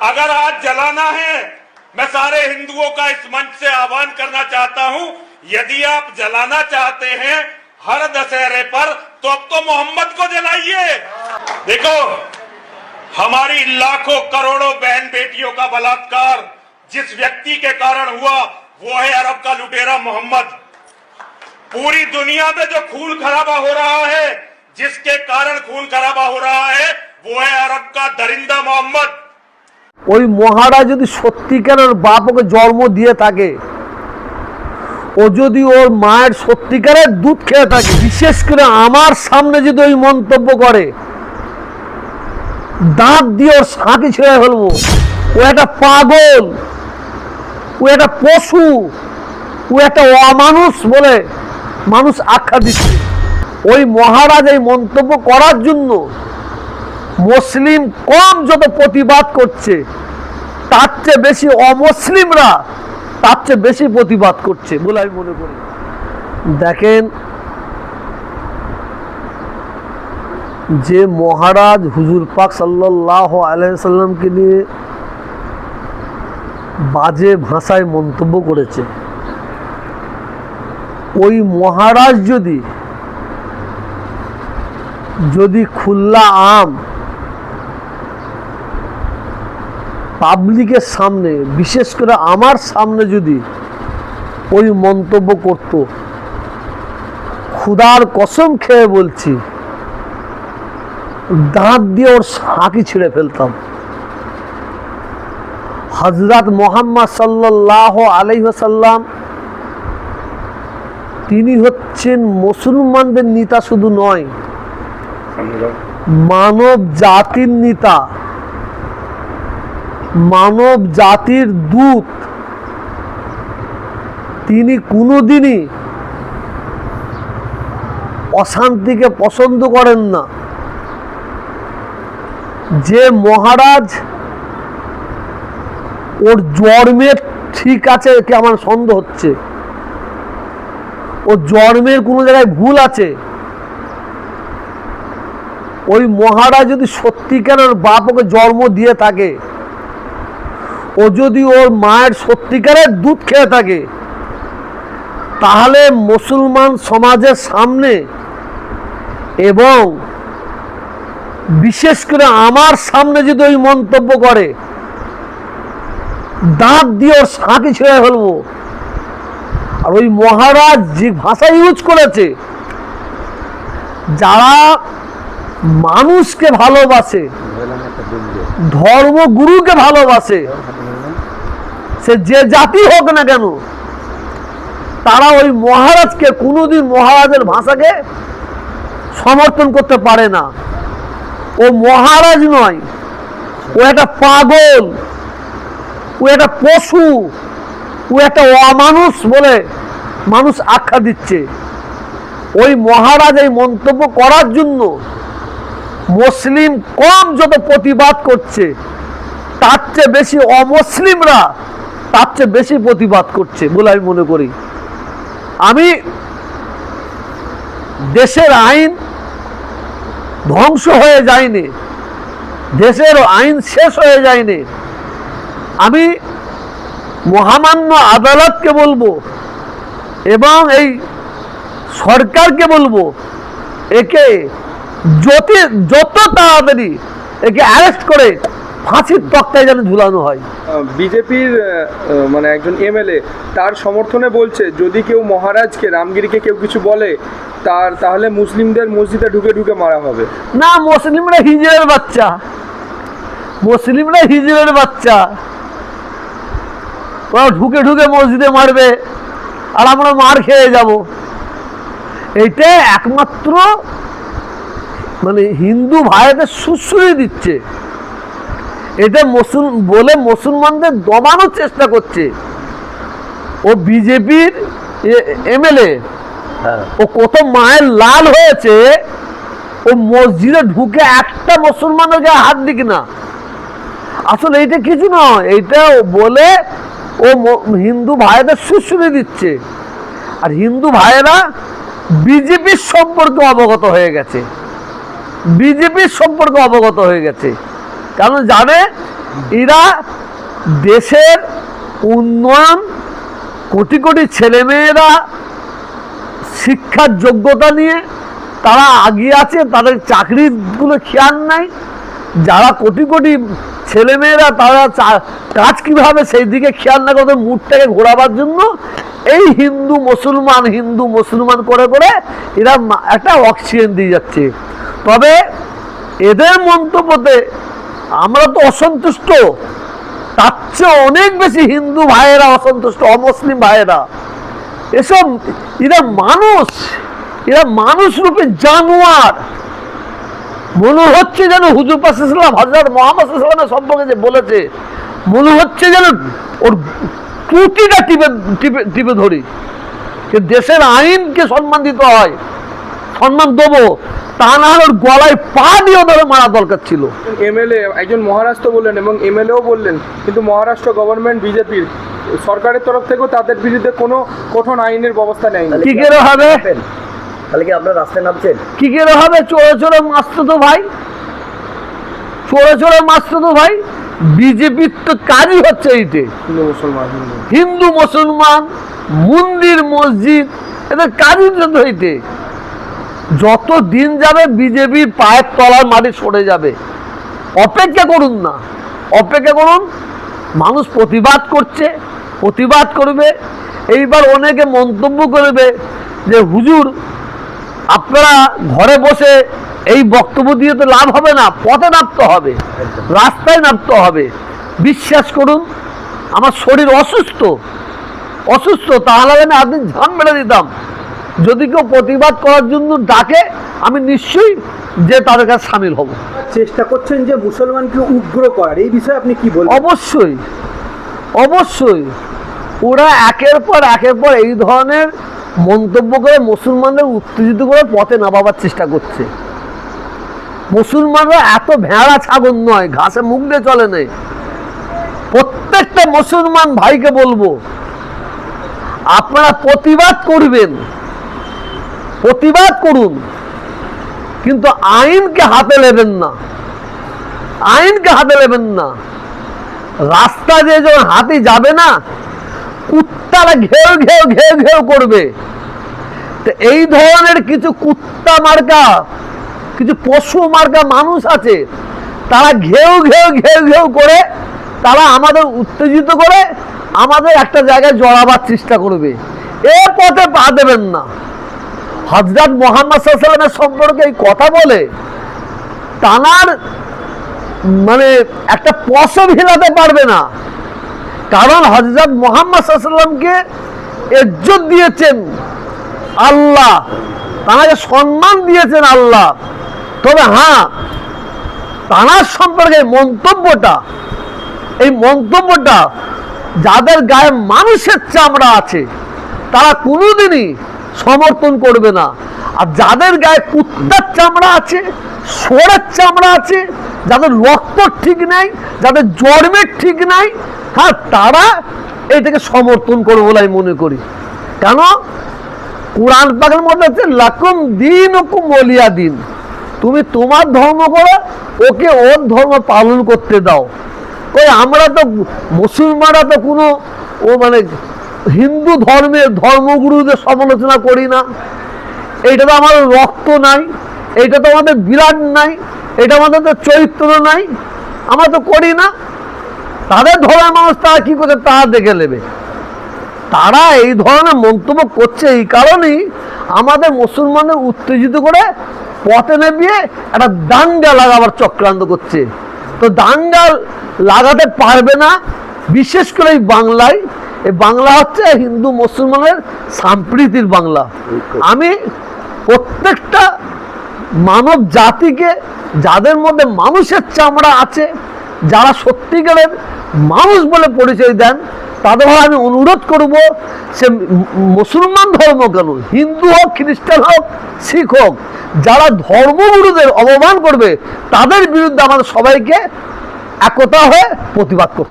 अगर आज जलाना है, मैं सारे हिंदुओं का इस मंच से आह्वान करना चाहता हूँ, यदि आप जलाना चाहते हैं हर दशहरे पर तो अब तो मोहम्मद को जलाइए। देखो, हमारी लाखों करोड़ों बहन बेटियों का बलात्कार जिस व्यक्ति के कारण हुआ, वो है अरब का लुटेरा मोहम्मद। पूरी दुनिया में जो खून खराबा हो रहा है, जिसके कारण खून खराबा हो रहा है, वो है अरब का दरिंदा मोहम्मद। ওই মহারাজ যদি সত্যিকারের বাপ ওকে জন্ম দিয়ে থাকে, ও যদি ওর মায়ের সত্যিকারের দুধ খেয়ে থাকে, বিশেষ করে আমার সামনে যদি ওই মন্তব্য করে, দাঁত দিয়ে ওর সাঁকি ছেড়ে ফেলব। ও একটা পাগল, ও একটা পশু, ও একটা অমানুষ বলে মানুষ আখ্যা দিচ্ছে। ওই মহারাজ এই মন্তব্য করার জন্য মুসলিম কম যত প্রতিবাদ করছে, তার চেয়ে বেশি অমুসলিমরা তার চেয়ে বেশি প্রতিবাদ করছে বলে আমি মনে করি। দেখেন, যে মহারাজ হুজুর পাক সাল্লাহ আলাইসাল্লামকে নিয়ে বাজে ভাষায় মন্তব্য করেছে, ওই মহারাজ যদি যদি খুল্লা আম পাবলিকের সামনে বিশেষ করে আমার সামনে যদি ওই মন্তব্য করত ক্ষুদার কসম খেয়ে বলছি দাঁত দিয়ে ওর সাঁকি ছিঁড়ে ফেলতাম। হজরত মোহাম্মদ সাল্লাহ আলহ্লাম তিনি হচ্ছেন মুসলমানদের নেতা শুধু নয় মানব জাতির নেতা। মানব জাতির দূত। তিনি কোনোদিনই অশান্তিকে পছন্দ করেন না। যে মহারাজ ওর জন্মের ঠিক আছে কি আমার সন্দেহ হচ্ছে। ও জন্মের কোনো জায়গায় ভুল আছে। ওই মহারাজ যদি সত্যিকারের বাপ ওকে জন্ম দিয়ে থাকে ও যদি ওর মায়ের সত্যিকারের দুধ খেয়ে থাকে, তাহলে মুসলমান সমাজের সামনে এবং বিশেষ করে আমার সামনে যদি ওই মন্তব্য করে, দাঁত দিয়ে ওর সাঁকি ছেড়ে ফেলব। আর ওই মহারাজ যে ভাষা ইউজ করেছে, যারা মানুষকে ভালোবাসে, ধর্মগুরুকে ভালোবাসে সে যে জাতি হোক না কেন, তারা ওই মহারাজকে কোনোদিন মহারাজের ভাষাকে সমর্থন করতে পারে না। ও মহারাজ নয়, ও একটা পাগল, ও একটা পশু, ও একটা অমানুষ বলে মানুষ আখ্যা দিচ্ছে। ওই মহারাজ এই মন্তব্য করার জন্য মুসলিম কম যত প্রতিবাদ করছে, তার চেয়ে বেশি অমুসলিমরা তার চেয়ে বেশি প্রতিবাদ করছে, বলে আমি মনে করি। আমি দেশের আইন ধ্বংস হয়ে যায়নি, দেশের আইন শেষ হয়ে যায়নি। আমি মহামান্য আদালতকে বলব এবং এই সরকারকে বলব, একে যত যত তাড়াতাড়ি একে অ্যারেস্ট করে ফাঁসির তক্তায় যেন ঝুলানো হয়। বিজেপির মানে একজন এমএলএ তার সমর্থনে বলছে যদি কেউ মহারাজকে রামগিরিকে কেউ কিছু বলে তার তাহলে মুসলিমদের মসজিদে ঢুকে ঢুকে মারা হবে। না মুসলিমরা হিজড়ের বাচ্চা। মুসলিমরা হিজড়ের বাচ্চা। ওরা ঢুকে ঢুকে মসজিদে মারবে আর আমরা মার খেয়ে যাব। এইটা একমাত্র মানে হিন্দু ভাইদের সুশ্রয় দিচ্ছে। এটা মুসল বলে মুসলমানদের দমানোর চেষ্টা করছে। ও বিজেপির এমএলএ ও কত মায়ের লাল হয়েছে ও মসজিদে ঢুকে একটা মুসলমানের গায়ে হাত দিক না। আসলে এইটা কিছু নয় এইটা বলে ও হিন্দু ভাইদের সুশ্রী দিচ্ছে। আর হিন্দু ভাইয়েরা বিজেপির সম্পর্কে অবগত হয়ে গেছে। বিজেপির সম্পর্কে অবগত হয়ে গেছে। কারণ জানে এরা দেশের উন্নয়ন, কোটি কোটি ছেলেমেয়েরা শিক্ষার যোগ্যতা নিয়ে তারা আগিয়ে আছে, তাদের চাকরিগুলো খেয়াল নাই। যারা কোটি কোটি ছেলেমেয়েরা তারা কাজ কীভাবে সেই দিকে খেয়াল না করে মুডটাকে ঘোরাবার জন্য এই হিন্দু মুসলমান হিন্দু মুসলমান করে করে এরা একটা অক্সিজেন দিয়ে যাচ্ছে। তবে এদের মন্তব্যতে আমরা তো অসন্তুষ্ট। তার চেয়ে অনেক বেশি হিন্দু ভাইয়েরা অসন্তুষ্ট, অমুসলিম ভাইয়েরা। এসব, এরা মানুষ। এরা মানুষ রূপে জানোয়ার। মনে হচ্ছে যেন হুজুর পাশাল্লাম হজরত মোহাম্মদ সম্পর্কে যে বলেছে, মনে হচ্ছে যেন ওর টুটিটা টিপে টিপে টিপে ধরি। যে দেশের আইনকে সম্মান দিতে হয় সম্মান দেবো। তা না হলে ওর গলায় পা দিয়ে ওদের মারা দরকার ছিল। এমএলএ একজন মহারাষ্ট্র বললেন এবং এমএলএও বললেন কিন্তু মহারাষ্ট্র গভর্নমেন্ট বিজেপির সরকারের তরফ থেকেও তাদের বিরুদ্ধে কোনো কঠোর আইনের ব্যবস্থা নেয়নি। কি করে হবে? তাহলে কি আপনার রাস্তায় নামছেন? কি করে হবে? চোরে চোরে মারতো তো ভাই। চোরে চোরে মারতো তো ভাই। বিজেপির তো কাজই হচ্ছে এইটে। হিন্দু মুসলমান হিন্দু। হিন্দু মুসলমান মন্দির মসজিদ এদের কাজই তো হইতে যত দিন যাবে বিজেপির পায়ের তলার মাটি সরে যাবে। অপেক্ষা করুন না। অপেক্ষা করুন, মানুষ প্রতিবাদ করছে, প্রতিবাদ করবে। এইবার অনেকে মন্তব্য করবে যে, হুজুর, আপনারা ঘরে বসে এই বক্তব্য দিয়ে তো লাভ হবে না, পথে নামতে হবে, রাস্তায় নামতে হবে। বিশ্বাস করুন, আমার শরীর অসুস্থ। অসুস্থ, তাহলে আমি আপনি ঝাম মেরে দিতাম। যদি কেউ প্রতিবাদ করার জন্য ডাকে আমি নিশ্চয়ই যে তাদের কাছে সামিল হব। চেষ্টা করছেন যে মুসলমানকে উগ্র করার এই বিষয়ে আপনি কি বলবেন? অবশ্যই অবশ্যই। ওরা একের পর একের পর এই ধরনের মন্তব্য করে মুসলমানদের উত্তেজিত করে পথে নামাবার চেষ্টা করছে। মুসলমানরা এত ভেড়া ছাগল নয় ঘাসে মুখ দিয়ে চলে নেই। প্রত্যেকটা মুসলমান ভাইকে বলব আপনারা প্রতিবাদ করবেন। প্রতিবাদ করুন। কিন্তু আইনকে হাতে নেবেন না। আইনকে হাতে নেবেন না। রাস্তা দিয়ে যখন হাতি যাবে না, কুত্তারা ঘেউ ঘেউ ঘেউ ঘেউ করবে। এই ধরনের কিছু কুত্তা মার্কা, কিছু পশু মার্কা মানুষ আছে, তারা ঘেউ ঘেউ ঘেউ ঘেউ করে, তারা আমাদের উত্তেজিত করে, আমাদের একটা জায়গায় জড়াবার চেষ্টা করবে। এ পথে পা দেবেন না। হজরত মোহাম্মদ সম্পর্কে এই কথা বলে টানার মানে একটা পশম হিলাতে পারবে না। কারণ হজরত মোহাম্মদ সাল্লামকে ইজ্জত দিয়েছেন আল্লাহ। তাকে সম্মান দিয়েছেন আল্লাহ। তবে হ্যাঁ তানার সম্পর্কে মন্তব্যটা, এই মন্তব্যটা যাদের গায়ে মানুষের চামড়া আছে, তারা কোনোদিনই সমর্থন করবে না। আর যাদের গায়ে কুত্তার চামড়া আছে, সোরের চামড়া আছে, যাদের রক্ত ঠিক নাই, যাদের জন্মের ঠিক নাই হ্যাঁ তারা এটাকে সমর্থন করবে বলে আমি মনে করি। কেন? কোরআন পাকের মধ্যে হচ্ছে লাকুম দিন ওকুম বলিয়া দিন। তুমি তোমার ধর্ম করো, ওকে ওর ধর্ম পালন করতে দাও। ওই আমরা তো মুসলমানরা তো কোনো ও মানে হিন্দু ধর্মের ধর্মগুরুদের সমালোচনা করি না। এইটা তো আমাদের রক্ত নাই, এইটা তো আমাদের বিরাট নাই এটা আমাদের তো চরিত্র নাই, আমরা তো করি না। তাদের ধর্মের মানুষ তারা কি করছে? তারা দেখে নেবে। তারা এই ধরনের মন্তব্য করছে এই কারণেই আমাদের মুসলমানদের উত্তেজিত করে পথে নেবিয়ে একটা দাঙ্গা লাগাবার চক্রান্ত করছে। তো দাঙ্গা লাগাতে পারবে না, বিশেষ করে এই বাংলায়। এই বাংলা হচ্ছে হিন্দু মুসলমানের সাম্প্রীতির বাংলা। আমি প্রত্যেকটা মানব জাতিকে যাদের মধ্যে মানুষের চামড়া আছে, যারা সত্যিকারের মানুষ বলে পরিচয় দেন, তাদের আমি অনুরোধ করব সে মুসলমান ধর্ম কেন? হিন্দু হোক, খ্রিস্টান হোক, শিখ হোক, যারা ধর্মগুরুদের অবমান করবে, তাদের বিরুদ্ধে আমাদের সবাইকে একতা হয়ে প্রতিবাদ করতে